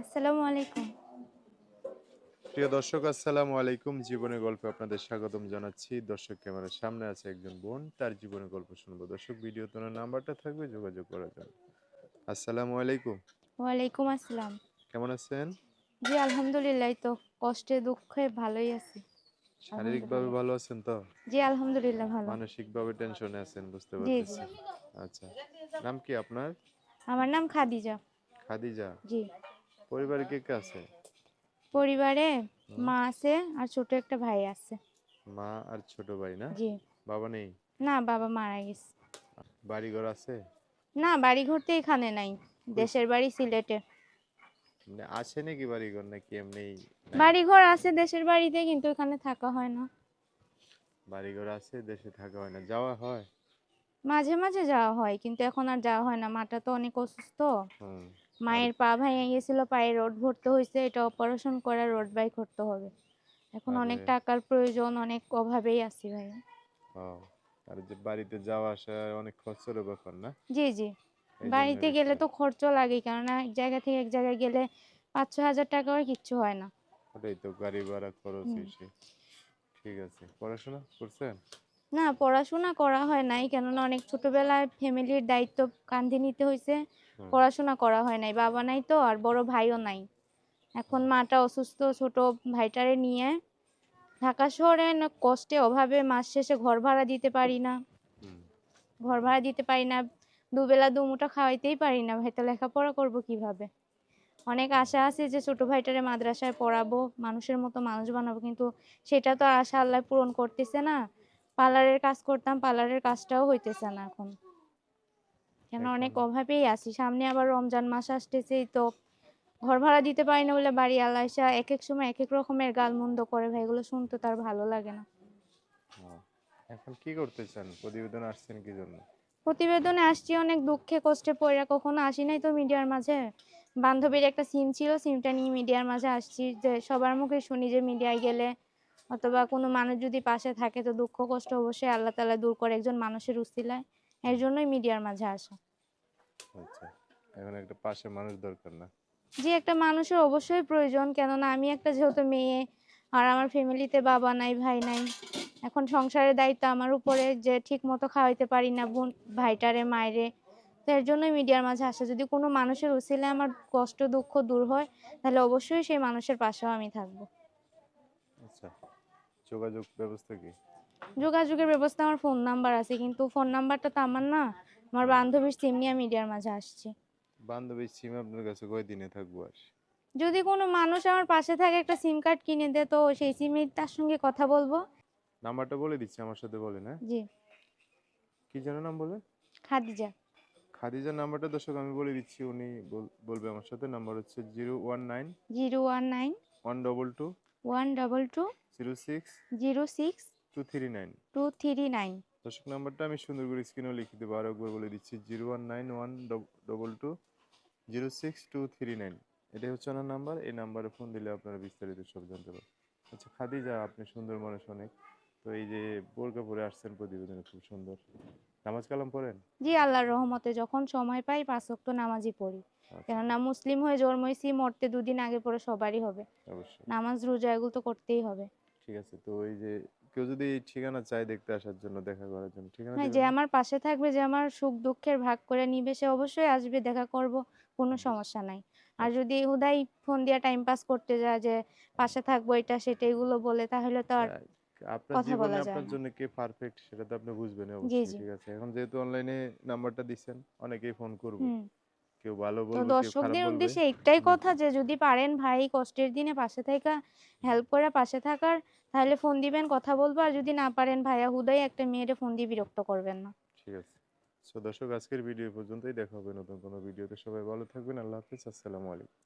আসসালামু আলাইকুম। প্রিয় দর্শক আসসালামু আলাইকুম। জীবনের গল্পে আপনাদের স্বাগতম জানাচ্ছি। দর্শক ক্যামেরার সামনে আছে একজন বোন তার জীবনের গল্প শুনব। দর্শক ভিডিও নাম্বারটা থাকবে যোগাযোগ করার জন্য। আসসালামু আলাইকুম। ওয়ালাইকুম আসসালাম। কেমন আছেন? জি আলহামদুলিল্লাহ তো কষ্টে দুঃখে ভালোই আছি। শারীরিকভাবে ভালো আছেন তো? জি আলহামদুলিল্লাহ ভালো। মানসিকভাবে টেনশনে আছেন বুঝতে জি, পারতেছি। আচ্ছা। নাম কি আপনার? আমার নাম খাদিজা। খাদিজা। জি। পরিবারে কে কে আছে? পরিবারে মা আছে আর ছোট একটা ভাই আছে। মা আর ছোট ভাই না? জি। বাবা নেই? না বাবা মারা গেছে। বাড়ি ঘর আছে? না বাড়ি ঘরতে এখানে নাই। দেশের বাড়ি সিলেটে। আছে নাকি বাড়ি ঘর নাকি এমনি বাড়ি ঘর আছে দেশের বাড়িতে কিন্তু এখানে থাকা হয় না। বাড়ি ঘর আছে দেশে থাকা হয় না। যাওয়া হয়? মাঝে মাঝে যাওয়া হয় কিন্তু এখন আর যাওয়া হয় না। মাটা তো অনেক অসুস্থ। হুম। মায়ের পা ভেঙে গেছিল পায়ে রোড ভরতে হয়েছে এটা অপারেশন করে রোড বাই করতে হবে। এখন অনেক টাকার প্রয়োজন অনেক অভাবেই আছি ভাই। আর যে বাড়িতে যাওয়া আসা অনেক খরচের ব্যাপার না? জি জি। বাড়িতে গেলে তো খরচ লাগে কেননা এক জায়গা থেকে এক জায়গায় গেলে পাঁচ ছ হাজার টাকা আর কিচ্ছু হয় না। ওটাই তো গাড়ি ভাড়া খরচ ঠিক আছে। পড়াশোনা করছেন? না পড়াশোনা করা হয় নাই। কেননা অনেক ছোটবেলায় ফ্যামিলির দায়িত্ব কাঁধে নিতে হয়েছে পড়াশোনা করা হয় নাই। বাবা নাই তো আর বড় ভাইও নাই। এখন মাটা অসুস্থ ছোট ভাইটারে নিয়ে ঢাকা শহরে কষ্টে অভাবে মাস শেষে ঘর ভাড়া দিতে পারি না। ঘর ভাড়া দিতে পারি না। দুবেলা দুমুঠো খাওয়াইতেই পারি না। ভাই তো লেখাপড়া করব কীভাবে? অনেক আশা আছে যে ছোট ভাইটারে মাদ্রাসায় পড়াবো মানুষের মতো মানুষ বানাবো কিন্তু সেটা তো আর আশা আল্লাহ পূরণ করতেছে না। পার্লারের কাজ করতাম পার্লারের কাজটাও হইতেছে না এখন। কেন অনেক অভাবেই আছি। সামনে আবার রমজান মাস আসতেছেই তো। ঘর ভাড়া দিতে পারি না বলে বাড়ি আলাইসা এক এক সময় এক এক রকমের গালমন্দ করে ভাই এগুলো শুনতে তার ভালো লাগে না। এখন কি করতে চান প্রতিবেদন আসছেন কি জন্য? প্রতিবেদনে আসছি অনেক দুঃখে কষ্টে পড়া কখনো আসি নাই তো মিডিয়ার মাঝে। বান্ধবীর একটা সিম ছিল সিমটা নিয়ে মিডিয়ার মাঝে আসছি যে সবার মুখে শুনি যে মিডিয়ায় গেলে অথবা কোনো মানুষ যদি পাশে থাকে তো দুঃখ কষ্ট অবশ্যই আল্লাহ তালা দূর করে একজন মানুষের উসিলায়। এর জন্যই মিডিয়ার মাঝে আসা। আচ্ছা এখন একটা পাশে মানুষ দরকার না। যে একটা মানুষের অবশ্যই প্রয়োজন কেননা আমি একটা যেহেতু মেয়ে আর আমার ফ্যামিলিতে বাবা নাই ভাই নাই এখন সংসারের দায়িত্ব আমার উপরে যে ঠিক মতো খাওয়াইতে পারি না বোন ভাইটারে মায়েরে তো এর জন্যই মিডিয়ার মাঝে আসা। যদি কোনো মানুষের উসিলে আমার কষ্ট দুঃখ দূর হয় তাহলে অবশ্যই সেই মানুষের পাশেও আমি থাকব। আচ্ছা। যোগাযোগ ব্যবস্থা কি? যোগাযোগের ব্যবস্থা আমার ফোন নাম্বার আছে কিন্তু ফোন নাম্বারটা তো আমার না। আমার বান্ধবীর সিম নিয়ে মিডিয়ার মাঝে আসছি। বান্ধবীর সিম আপনার কাছে কয়দিনে থাকব আর? যদি কোনো মানুষ আমার পাশে থাকে একটা সিম কার্ড কিনে দেয় তো সেই সিমে তার সঙ্গে কথা বলব। নাম্বারটা বলে দিচ্ছি আমার সাথে বলে না জি। কি যেন নাম বলে? খাদিজা। খাদিজার নাম্বারটা দর্শক আমি বলে দিচ্ছি উনি বল- বলবে আমার সাথে। নাম্বার হচ্ছে zero one nine zero one nine one double two one double two zero six zero six two three nine two three nine দর্শক নাম্বারটা আমি সুন্দর করে স্ক্রিনেও লিখে দেবো আরও একবার বলে দিচ্ছি zero one nine one double two zero six two three nine এটাই হচ্ছে ওনার নাম্বার এই নাম্বারে ফোন দিলে আপনারা বিস্তারিত সব জানতে পারবেন। আচ্ছা খাদিজা আপনি সুন্দর মানুষ অনেক। তো এই যে বোরকা পরে আসছেন প্রতিবেদনে খুব সুন্দর। নামাজ কালাম পড়েন? জি আল্লাহর রহমতে যখন সময় পাই পাঁচ ওয়াক্ত নামাজই পড়ি। কেননা মুসলিম হয়ে জন্মইছি মরতে দুদিন আগে পরে সবারই হবে। নামাজ রোজা এগুলো তো করতেই হবে। ঠিক আছে তো এই যে কেউ যদি ঠিকানা চায় দেখতে আসার জন্য দেখা করার জন্য ঠিকানা হ্যাঁ যে আমার পাশে থাকবে যে আমার সুখ দুঃখের ভাগ করে নিবে সে অবশ্যই আসবে দেখা করব কোনো সমস্যা নাই। আর যদি হুদাই ফোন দিয়া টাইম পাস করতে যায় যে পাশে থাকব এটা সেটা এগুলো বলে তাহলে তো আর আপনার কথা জীবনে বলা যায় আপনার জন্য কে পারফেক্ট সেটা তো আপনি বুঝবেন অবশ্যই ঠিক আছে? এখন যেহেতু অনলাইনে নাম্বারটা দিচ্ছেন অনেকেই ফোন করবে। কেউ ভালো বলবে দর্শকদের উদ্দেশ্যে একটাই কথা যে যদি পারেন ভাই কষ্টের দিনে পাশে থাকা হেল্প করে পাশে থাকার তাহলে ফোন দিবেন কথা বলব। আর যদি না পারেন ভাইয়া হুদাই একটা মেয়েরে ফোন দিয়ে বিরক্ত করবেন না। ঠিক আছে। সো দর্শক আজকের ভিডিও পর্যন্তই। দেখা হবে নতুন কোনো ভিডিওতে সবাই ভালো থাকবেন। আল্লাহ হাফিজ। আসসালামু আলাইকুম।